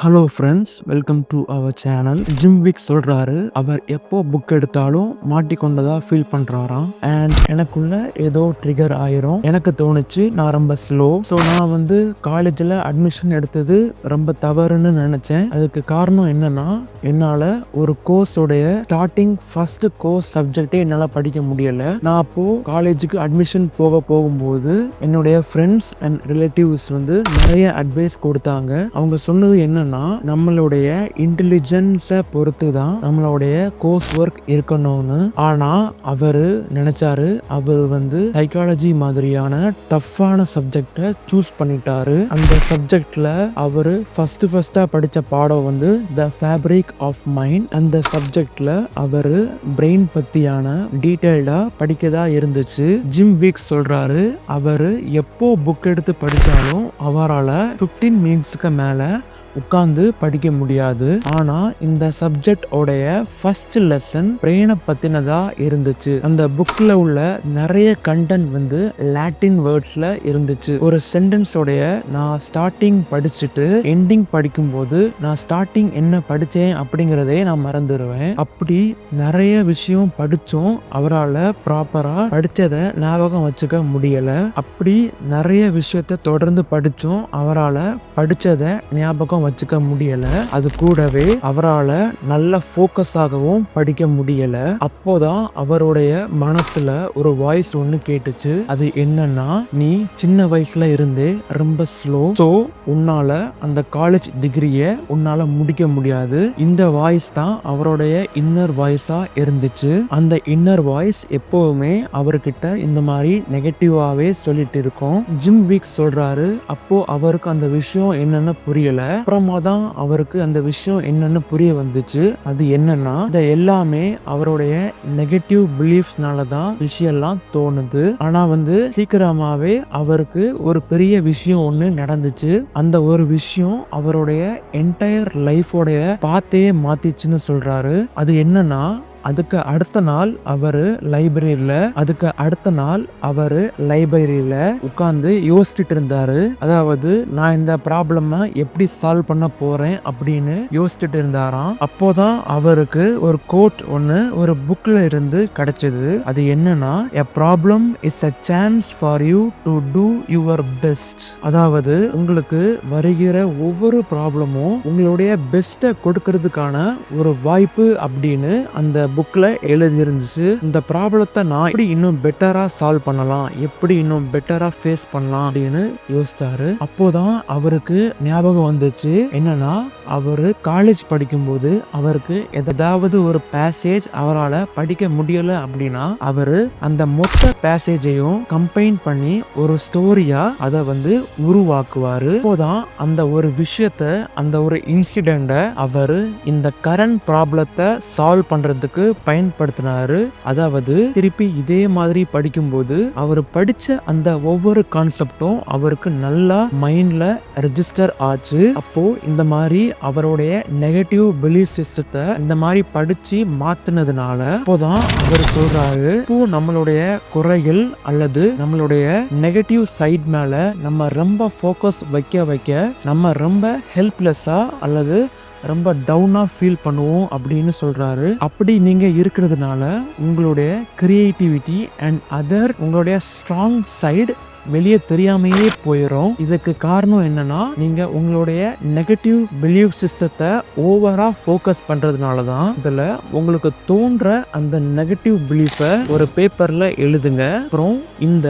Hello friends welcome to our channel gym விக் சொல்கிறாரு அவர் எப்போ புக் எடுத்தாலும் மாட்டிக்கொண்டதா ஃபீல் பண்ணுறாராம் அண்ட் எனக்குள்ள ஏதோ ட்ரிகர் ஆயிரும். எனக்கு தோணுச்சு நான் ரொம்ப ஸ்லோ ஸோ நான் வந்து காலேஜில் அட்மிஷன் எடுத்தது ரொம்ப தவறுன்னு நினச்சேன். அதுக்கு காரணம் என்னன்னா என்னால் ஒரு கோர்ஸோடைய ஸ்டார்டிங் ஃபர்ஸ்ட் கோர்ஸ் சப்ஜெக்டே என்னால் படிக்க முடியலை. நான் அப்போது காலேஜுக்கு அட்மிஷன் போக போகும்போது என்னுடைய ஃப்ரெண்ட்ஸ் அண்ட் ரிலேட்டிவ்ஸ் வந்து நிறைய அட்வைஸ் கொடுத்தாங்க. அவங்க சொன்னது என்ன என்னன்னா நம்மளுடைய இன்டெலிஜென்ஸை பொறுத்து தான் நம்மளுடைய கோர்ஸ் ஒர்க் இருக்கணும்னு. ஆனா அவரு நினைச்சாரு அவர் வந்து சைக்காலஜி மாதிரியான டஃப்பான சப்ஜெக்டை சூஸ் பண்ணிட்டாரு. அந்த சப்ஜெக்ட்ல அவரு ஃபர்ஸ்ட் ஃபர்ஸ்டா படிச்ச பாடம் வந்து த ஃபேப்ரிக் ஆஃப் மைண்ட் அந்த சப்ஜெக்ட்ல அவரு பிரெயின் பத்தியான டீட்டெயில்டா படிக்கதா இருந்துச்சு. ஜிம் வீக்ஸ் சொல்றாரு அவரு எப்போ புக் எடுத்து படிச்சாலும் அவரால் 15 மினிட்ஸ்க்கு மேலே உட்கார்ந்து படிக்க முடியாது. ஆனா இந்த சப்ஜெக்ட் உடைய ஃபர்ஸ்ட் லெசன் பிரெயினை பத்தினதா இருந்துச்சு. அந்த புக்ல உள்ள நிறைய கண்டென்ட் வந்து லாட்டின் வேர்ட்ஸ்ல இருந்துச்சு. ஒரு சென்டென்ஸ் உடைய நான் ஸ்டார்டிங் படிச்சுட்டு எண்டிங் படிக்கும்போது நான் ஸ்டார்டிங் என்ன படிச்சேன் அப்படிங்கிறதே நான் மறந்துடுவேன் அப்படி நிறைய விஷயம் படிச்சும். அவரால் ப்ராப்பரா படிச்சதை ஞாபகம் வச்சுக்க முடியல. அப்படி நிறைய விஷயத்த தொடர்ந்து படிச்சும். அவரால் படிச்சதை ஞாபகம் வச்சுக்க முடியல. அது கூடவே அவரால் நல்ல ஃபோக்கஸாகவும் படிக்க முடியல. அப்போதான் அவருடைய மனசுல ஒரு வாய்ஸ் ஒன்று கேட்டுச்சு. அது என்னன்னா நீ சின்ன வயசுல இருந்தே ரொம்ப ஸ்லோ ஸோ உன்னால அந்த காலேஜ் டிகிரியை உன்னால முடிக்க முடியாது. இந்த வாய்ஸ் தான் அவருடைய இன்னர் வாய்ஸா இருந்துச்சு. அந்த இன்னர் வாய்ஸ் எப்பவுமே அவர்கிட்ட இந்த மாதிரி நெகட்டிவாவே சொல்லிட்டு இருக்கோம். ஜிம் வீக் சொல்றாரு. அப்போ அவருக்கு அந்த விஷயம் என்னன்னு புரியல. தான் அவருக்கு அந்த விஷயம் என்னன்னு புரிய வந்துச்சு. அது என்னன்னா இந்த எல்லாமே அவருடைய நெகட்டிவ் பிலீஃப்ஸ்னால தான் விஷயம்லாம் தோணுது. ஆனா வந்து சீக்கிரமாவே அவருக்கு ஒரு பெரிய விஷயம் ஒண்ணு நடந்துச்சு. அந்த ஒரு விஷயம் அவருடைய என்டையர் லைஃபோடைய பாத்தையே மாத்திச்சுன்னு சொல்றாரு. அது என்னன்னா அதுக்கு அடுத்த நாள் அவர் லைப்ரரியில அதுக்கு அடுத்த நாள் அவர் லைப்ரரியில உட்கார்ந்து யோசிச்சுட்டு இருந்தாரு. அதாவது நான் இந்த ப்ராப்ளமை எப்படி சால்வ் பண்ண போறேன்? அப்படின்னு யோசிச்சுட்டு இருந்தாராம். அப்போதான் அவருக்கு ஒரு கோட் ஒன்று ஒரு புக்ல இருந்து கிடைச்சது. அது என்னன்னா a problem is a chance for you to do your best அதாவது உங்களுக்கு வருகிற ஒவ்வொரு ப்ராப்ளமும் உங்களுடைய பெஸ்ட்டை கொடுக்கறதுக்கான ஒரு வாய்ப்பு அப்படின்னு அந்த புக்கில் எழுதியிருந்துச்சு இந்த ப்ராப்ளத்தை நான் எப்படி இன்னும் பெட்டராக சால்வ் பண்ணலாம்? எப்படி இன்னும் பெட்டராக ஃபேஸ் பண்ணலாம்? அப்படின்னு யோசிச்சாரு. அப்போதான் அவருக்கு ஞாபகம் வந்துச்சு. என்னன்னா அவர் காலேஜ் படிக்கும்போது அவருக்கு ஏதாவது ஒரு பேசேஜ் அவரால் படிக்க முடியல அப்படின்னா அவர் அந்த மொத்த பேசேஜையும் கம்பைன் பண்ணி ஒரு ஸ்டோரியா அதை வந்து உருவாக்குவாரு. அப்போதான் அந்த ஒரு விஷயத்த அந்த ஒரு இன்சிடெண்ட்டை அவர் இந்த கரண்ட் ப்ராப்ளத்தை சால்வ் பண்றதுக்கு பயன்படுத்தினாரு. அதாவது திருப்பி இதே மாதிரி படிக்கும்போது அவர் படிச்ச அந்த ஒவ்வொரு கான்செப்டும் அவருக்கு நல்லா மைண்ட்ல ரெஜிஸ்டர் ஆச்சு. அப்போ இந்த மாதிரி அவருடைய நெகட்டிவ் பிலீஃப் சிஸ்டத்தை இந்த மாதிரி படிச்சு மாத்தினதுனால அப்போதான் அவர் சொல்றாரு இப்போ நம்மளுடைய குறைகள் அல்லது நம்மளுடைய நெகட்டிவ் சைட் மேல நம்ம ரொம்ப ஃபோக்கஸ் வைக்க வைக்க நம்ம ரொம்ப ஹெல்ப்லெஸ்ஸா அல்லது ரொம்ப டவுனாக ஃபீல் பண்ணுவோம் அப்படின்னு சொல்கிறாரு அப்படி நீங்கள் இருக்கிறதுனால உங்களுடைய கிரியேட்டிவிட்டி அண்ட் அதர் உங்களுடைய ஸ்ட்ராங் சைடு வெளியே தெரியாமையே போயிடும் இதுக்கு காரணம் என்னன்னா நீங்க உங்களுடைய நெகட்டிவ் பிலீவ் சிஸ்டத்தை ஓவரா ஃபோக்கஸ் பண்றதுனால தான் இதுல உங்களுக்கு தோன்ற அந்த நெகட்டிவ் பிலீஃபை ஒரு பேப்பர்ல எழுதுங்க. அப்புறம் இந்த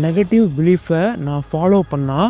நெகட்டிவ் பிலீஃபை நான் ஃபாலோ பண்ணா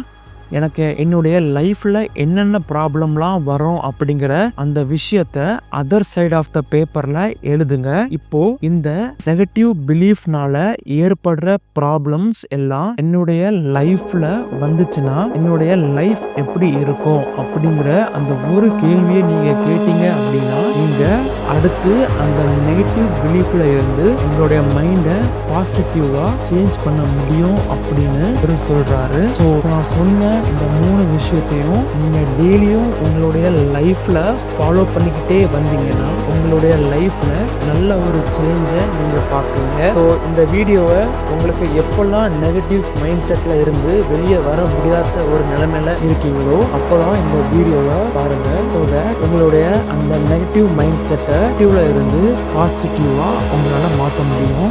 எனக்கு என்னுடைய லைஃப்பில் என்னென்ன ப்ராப்ளம்லாம் வரும் அப்படிங்கிற அந்த விஷயத்த அதர் சைட் ஆஃப் த பேப்பரில் எழுதுங்க. இப்போ இந்த நெகட்டிவ் பிலீஃப்னால ஏற்படுற ப்ராப்ளம்ஸ் எல்லாம் என்னுடைய லைஃப்பில் வந்துச்சுன்னா என்னுடைய லைஃப் எப்படி இருக்கும் அப்படிங்கிற அந்த ஒரு கேள்வியை நீங்கள் கேட்டீங்க அப்படின்னா நீங்கள் அடுத்து அந்த நெகட்டிவ் பிலீஃப்ல இருந்து உங்களுடைய மைண்டை பாசிட்டிவாக சேஞ்ச் பண்ண முடியும் அப்படின்னு அவர் சொல்கிறாரு ஸோ நான் சொன்ன இந்த மூணு விஷயத்தையும் நீங்கள் டெய்லியும் உங்களுடைய லைஃப்பில் ஃபாலோ பண்ணிக்கிட்டே வந்தீங்கன்னா உங்களுடைய லைஃப்பில் நல்ல ஒரு சேஞ்சை நீங்கள் பார்ப்பீங்க. ஸோ இந்த வீடியோவை உங்களுக்கு எப்போல்லாம் நெகட்டிவ் மைண்ட் செட்டில் இருந்து வெளியே வர முடியாத ஒரு நிலைமையில இருக்கீங்களோ அப்போல்லாம் இந்த வீடியோவை பாருங்கள் that உங்களுடைய அந்த நெகட்டிவ் மைண்ட் செட்டை இருந்து பாசிட்டிவாக உங்களால் மாற்ற முடியும்.